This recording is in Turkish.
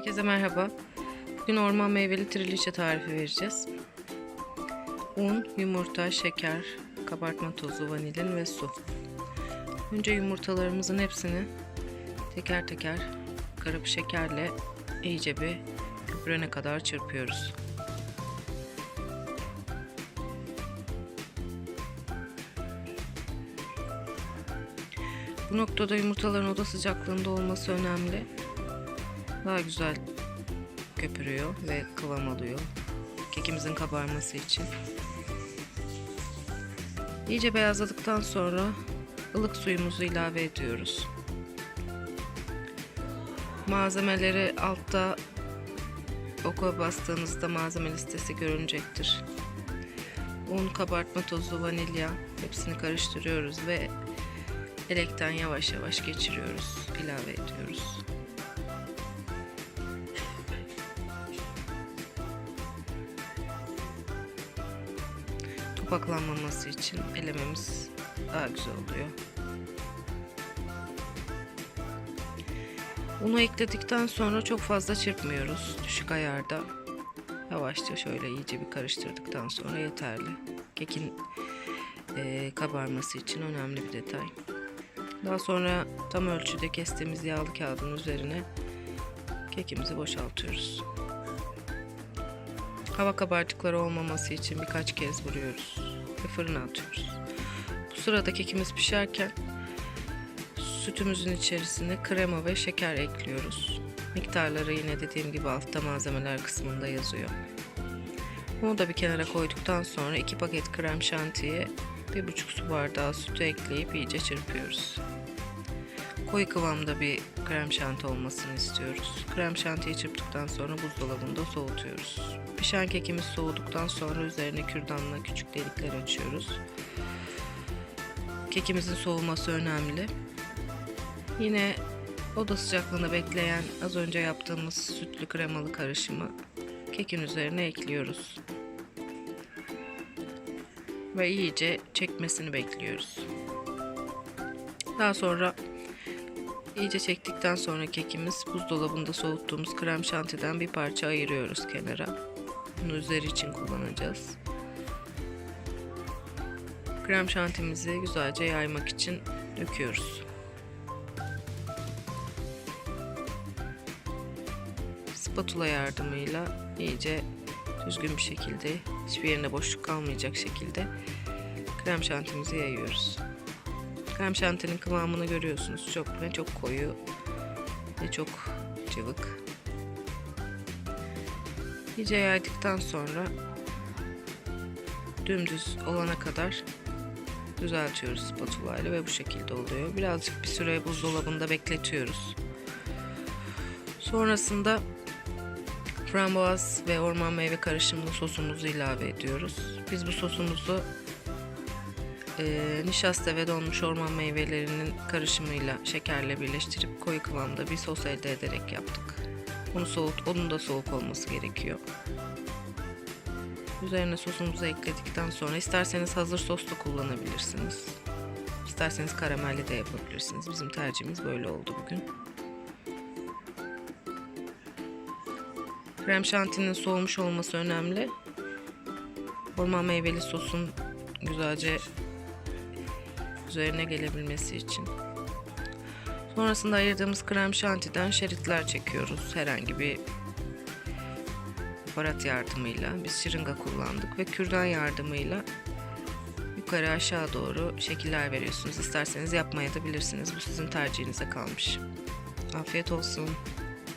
Herkese merhaba. Bugün orman meyveli triliçe tarifi vereceğiz. Un, yumurta, şeker, kabartma tozu, vanilin ve su. Önce yumurtalarımızın hepsini teker teker kırıp şekerle iyice bir köpürene kadar çırpıyoruz. Bu noktada yumurtaların oda sıcaklığında olması önemli. Daha güzel köpürüyor ve kıvam alıyor. Kekimizin kabarması için. İyice beyazladıktan sonra ılık suyumuzu ilave ediyoruz. Malzemeleri altta oka bastığınızda malzeme listesi görünecektir. Un, kabartma tozu, vanilya hepsini karıştırıyoruz ve elekten yavaş yavaş geçiriyoruz, ilave ediyoruz. Topaklanmaması için elememiz daha güzel oluyor. Unu ekledikten sonra çok fazla çırpmıyoruz. Düşük ayarda yavaşça şöyle iyice bir karıştırdıktan sonra yeterli. Kekin e, kabarması için önemli bir detay. Daha sonra tam ölçüde kestiğimiz yağlı kağıdın üzerine kekimizi boşaltıyoruz. Hava kabarcıkları olmaması için birkaç kez vuruyoruz ve fırına atıyoruz. Bu sırada kekimiz pişerken sütümüzün içerisine krema ve şeker ekliyoruz. Miktarları yine dediğim gibi altta malzemeler kısmında yazıyor. Bunu da bir kenara koyduktan sonra 2 paket krem şantiye 1,5 su bardağı sütü ekleyip iyice çırpıyoruz. Koyu kıvamda bir krem şanti olmasını istiyoruz. Krem şantiyi çırptıktan sonra buzdolabında soğutuyoruz. Pişen kekimiz soğuduktan sonra üzerine kürdanla küçük delikler açıyoruz. Kekimizin soğuması önemli. Yine oda sıcaklığında bekleyen az önce yaptığımız sütlü kremalı karışımı kekin üzerine ekliyoruz. Ve iyice çekmesini bekliyoruz. Daha sonra iyice çektikten sonra kekimiz buzdolabında soğuttuğumuz krem şantiden bir parça ayırıyoruz kenara. Bunu üzeri için kullanacağız. Krem şantimizi güzelce yaymak için döküyoruz. Spatula yardımıyla iyice düzgün bir şekilde hiçbir yerine boşluk kalmayacak şekilde krem şantimizi yayıyoruz. Krem şantinin kıvamını görüyorsunuz. Çok ne çok koyu ne çok cıvık. İyice yaydıktan sonra dümdüz olana kadar düzeltiyoruz spatula ile ve bu şekilde oluyor. Birazcık bir süre buzdolabında bekletiyoruz. Sonrasında frambuaz ve orman meyve karışımlı sosumuzu ilave ediyoruz. Biz bu sosumuzu e, nişasta ve donmuş orman meyvelerinin karışımıyla şekerle birleştirip koyu kıvamda bir sos elde ederek yaptık. Onu soğut, onun da soğuk olması gerekiyor. Üzerine sosumuzu ekledikten sonra isterseniz hazır sos da kullanabilirsiniz. İsterseniz karamelli de yapabilirsiniz. Bizim tercihimiz böyle oldu bugün. Krem şantinin soğumuş olması önemli. Orman meyveli sosun güzelce üzerine gelebilmesi için. Sonrasında ayırdığımız krem şantiden şeritler çekiyoruz. Herhangi bir aparat yardımıyla. Biz şırınga kullandık ve kürdan yardımıyla yukarı aşağı doğru şekiller veriyorsunuz. İsterseniz yapmaya da bilirsiniz. Bu sizin tercihinize kalmış. Afiyet olsun.